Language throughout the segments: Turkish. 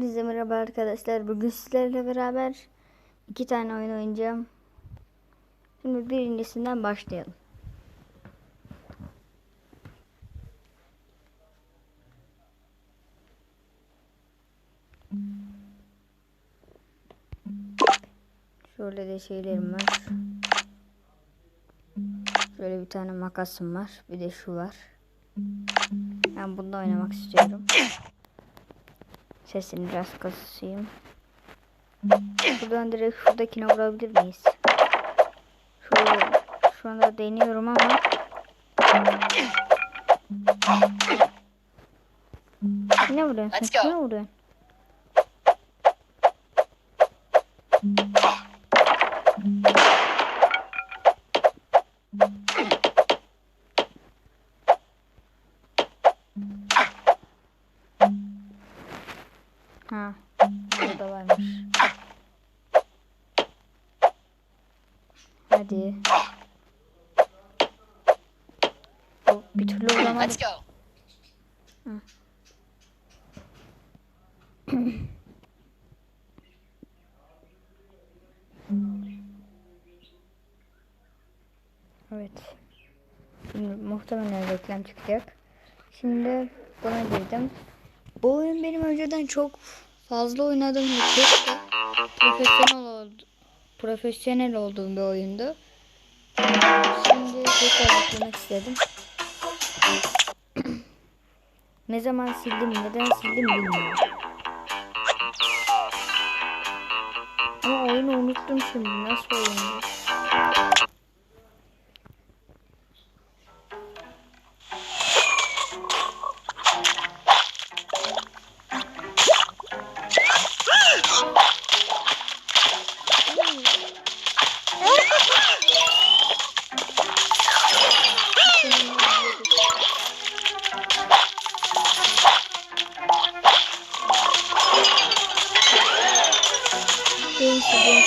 Bize merhaba arkadaşlar. Bugün sizlerle beraber iki tane oyun oynayacağım. Şimdi birincisinden başlayalım. Şöyle de şeylerim var. Şöyle bir tane makasım var. Bir de şu var. Ben bunda oynamak istiyorum. Sesini biraz kısayım. Buradan direkt şuradakine vurabilir miyiz? Şu, şu anda deniyorum ama ne vuruyorsun? Kime vuruyorsun? Ha, burada varmış. Hadi. O bir türlü vuramadım. Let's go. Evet. Şimdi muhtemelen reklam çıkacak. Şimdi buna girdim. Bu oyun benim önceden çok fazla oynadığım bir çok profesyonel oldu. Profesyonel olduğum bir oyundu. Şimdi tekrar yüklemek istedim. ne zaman sildim, neden sildim bilmiyorum. Ama oyunu unuttum şimdi. Nasıl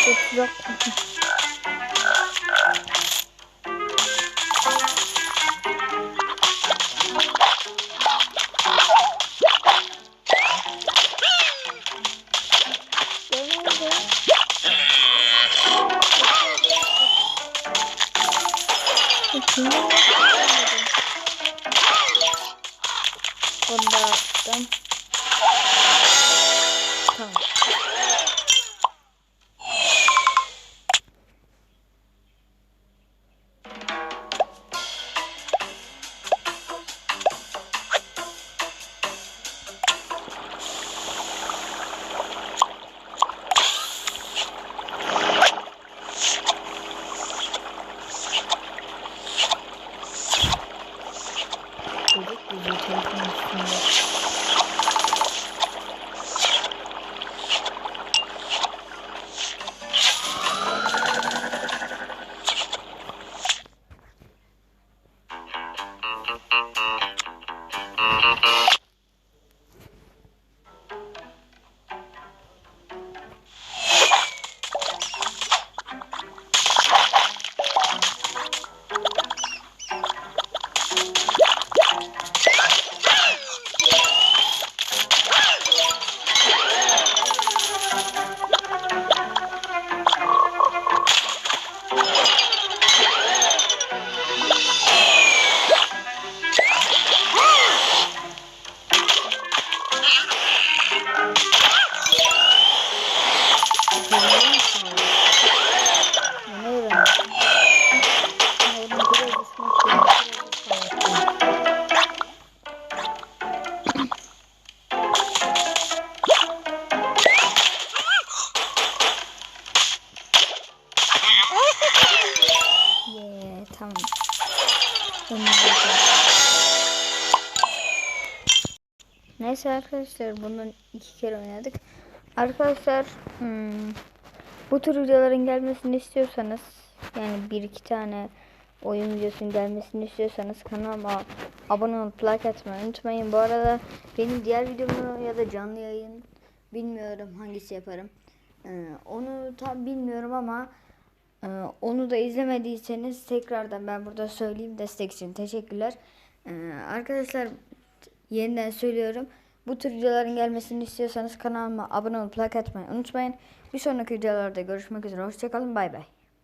çok kurmuş. Onu da attım. Digital Neyse arkadaşlar bundan iki kere oynadık. Arkadaşlar hmm, bu tür videoların gelmesini istiyorsanız yani bir iki tane oyun videosunun gelmesini istiyorsanız kanalıma abone olup like atmayı unutmayın. Bu arada benim diğer videomu ya da canlı yayın bilmiyorum hangisi yaparım. Ee, onu tam bilmiyorum ama Onu da izlemediyseniz tekrardan ben burada söyleyeyim destek için teşekkürler. Ee, arkadaşlar yeniden söylüyorum. Bu tür videoların gelmesini istiyorsanız kanalıma abone olup like atmayı unutmayın. Bir sonraki videolarda görüşmek üzere. Hoşçakalın. Bay bay.